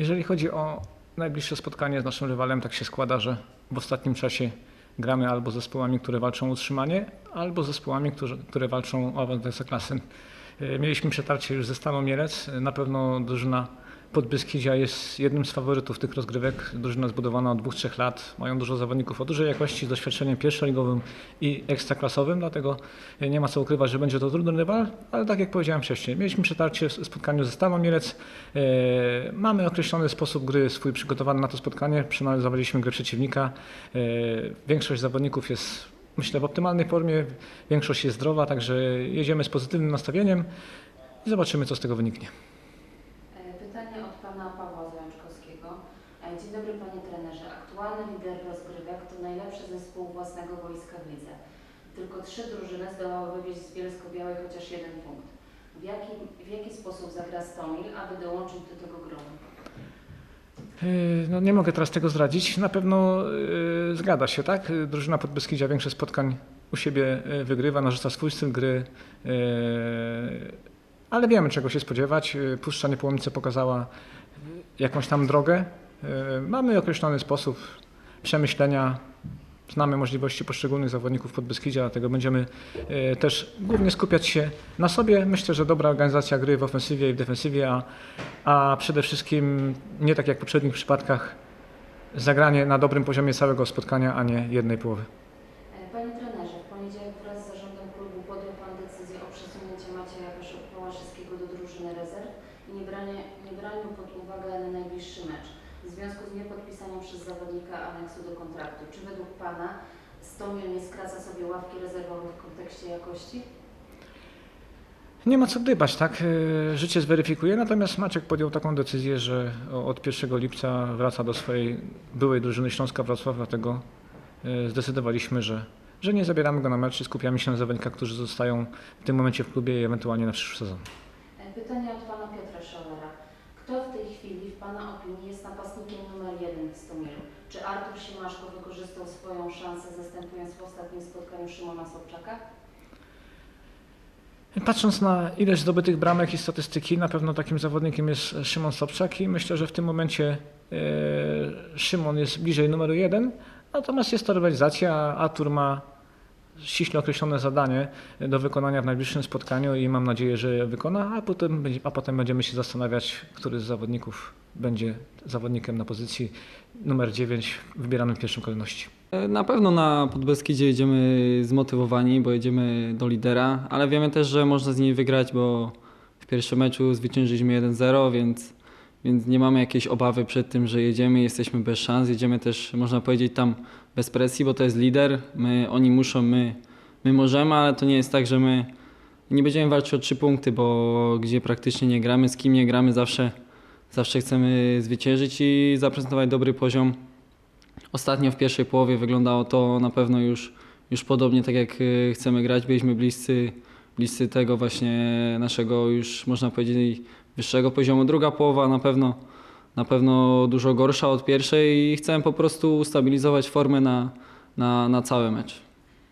Jeżeli chodzi o najbliższe spotkanie z naszym rywalem, tak się składa, że w ostatnim czasie gramy albo z zespołami, które walczą o utrzymanie, albo z zespołami, którzy, które walczą o awans klasy. Mieliśmy przetarcie już ze Stalą Mielec. Na pewno drużyna Podbeskidzia jest jednym z faworytów tych rozgrywek. Drużyna zbudowana od dwóch, trzech lat. Mają dużo zawodników o dużej jakości, z doświadczeniem pierwszoligowym i ekstraklasowym, dlatego nie ma co ukrywać, że będzie to trudny rywal, ale tak jak powiedziałem wcześniej, mieliśmy przetarcie w spotkaniu ze Stalą Mielec. E, Mamy określony sposób gry swój przygotowany na to spotkanie. Przeanalizowaliśmy grę przeciwnika. E, Większość zawodników jest myślę w optymalnej formie, większość jest zdrowa, także jedziemy z pozytywnym nastawieniem i zobaczymy co z tego wyniknie. E, pana Pawła Zajączkowskiego. E, Dzień dobry panie trenerze. Aktualny lider rozgrywek to najlepszy zespół własnego wojska w lidze. Tylko trzy drużyny zdołały wywieźć z Bielsko-Białej chociaż jeden punkt. W jaki, w jaki sposób zagra Stomil, aby dołączyć do tego grona? Yy, No nie mogę teraz tego zdradzić. Na pewno yy, zgadza się, tak? Drużyna Podbeskidzia większość spotkań u siebie wygrywa, narzuca swój styl gry, yy, ale wiemy czego się spodziewać. Puszcza Niepołomice pokazała jakąś tam drogę. Yy, Mamy określony sposób przemyślenia, znamy możliwości poszczególnych zawodników Podbeskidzia, dlatego będziemy yy, też głównie skupiać się na sobie. Myślę, że dobra organizacja gry w ofensywie i w defensywie, a a przede wszystkim nie tak jak w poprzednich przypadkach zagranie na dobrym poziomie całego spotkania, a nie jednej połowy. E, Panie trenerze, w poniedziałek wraz z zarządem klubu podjął pan decyzję o przesunięciu Macieja Pasz- Pałaszyskiego do drużyny rezerw i nie branie, nie braniu pod uwagę na najbliższy mecz w związku z niepodpisaniem przez zawodnika aneksu do kontraktu. Czy według pana Stomil nie skraca sobie ławki rezerwowej w kontekście jakości? Nie ma co gdybać, tak? Yy, Życie zweryfikuje, natomiast Maciek podjął taką decyzję, że od 1 lipca wraca do swojej byłej drużyny Śląska Wrocław, dlatego yy, zdecydowaliśmy, że, że nie zabieramy go na mecz i skupiamy się na zawodnikach, którzy zostają w tym momencie w klubie i ewentualnie na przyszły sezon. Pytanie od pana Piotra Schauera. Kto w tej chwili, w pana opinii, jest napastnikiem numer jeden w Stomilu? Czy Artur Siemaszko wykorzystał swoją szansę zastępując w ostatnim spotkaniu Szymona Sobczaka? Patrząc na ilość zdobytych bramek i statystyki, na pewno takim zawodnikiem jest Szymon Sobczak i myślę, że w tym momencie e, Szymon jest bliżej numeru jeden, natomiast jest to rywalizacja, Artur ma ściśle określone zadanie do wykonania w najbliższym spotkaniu i mam nadzieję, że je wykona, a potem, a potem będziemy się zastanawiać, który z zawodników będzie zawodnikiem na pozycji numer 9 wybieranym w pierwszym kolejności. Na pewno na Podbeskidzie jedziemy zmotywowani, bo jedziemy do lidera, ale wiemy też, że można z niej wygrać, bo w pierwszym meczu zwyciężyliśmy 1-0, więc, więc nie mamy jakiejś obawy przed tym, że jedziemy, jesteśmy bez szans. Jedziemy też, można powiedzieć, tam bez presji, bo to jest lider. My, oni muszą, my, my możemy, ale to nie jest tak, że my nie będziemy walczyć o trzy punkty, bo gdzie praktycznie nie gramy, z kim nie gramy, zawsze, zawsze chcemy zwyciężyć i zaprezentować dobry poziom. Ostatnio w pierwszej połowie wyglądało to na pewno już, już podobnie tak jak y, chcemy grać. Byliśmy bliscy, bliscy tego właśnie naszego już można powiedzieć wyższego poziomu. Druga połowa na pewno, na pewno dużo gorsza od pierwszej i chcemy po prostu ustabilizować formę na, na, na cały mecz.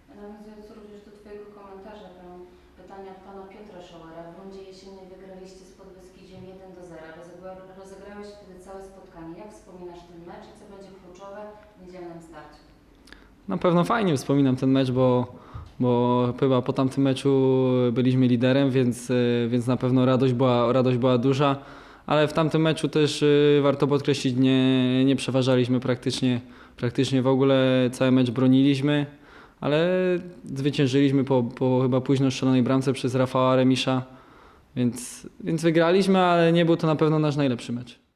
Nawiązując również do Twojego komentarza, mam pytanie od Pana Piotra Schauera. W rundzie jesiennej wygraliście z Podbeskidziem 1 do 0. Rozegra- Rozegrałeś wtedy całe spotkanie. Jak wspominasz ten mecz i co będzie kluczowe w niedzielnym starciu? Na pewno fajnie wspominam ten mecz, bo, bo chyba po tamtym meczu byliśmy liderem, więc, y, więc na pewno radość była, radość była duża. Ale w tamtym meczu też y, warto podkreślić, nie, nie przeważaliśmy praktycznie, praktycznie w ogóle. Cały mecz broniliśmy, ale zwyciężyliśmy po, po chyba późno strzelonej bramce przez Rafała Remisza. Więc, więc wygraliśmy, ale nie był to na pewno nasz najlepszy mecz.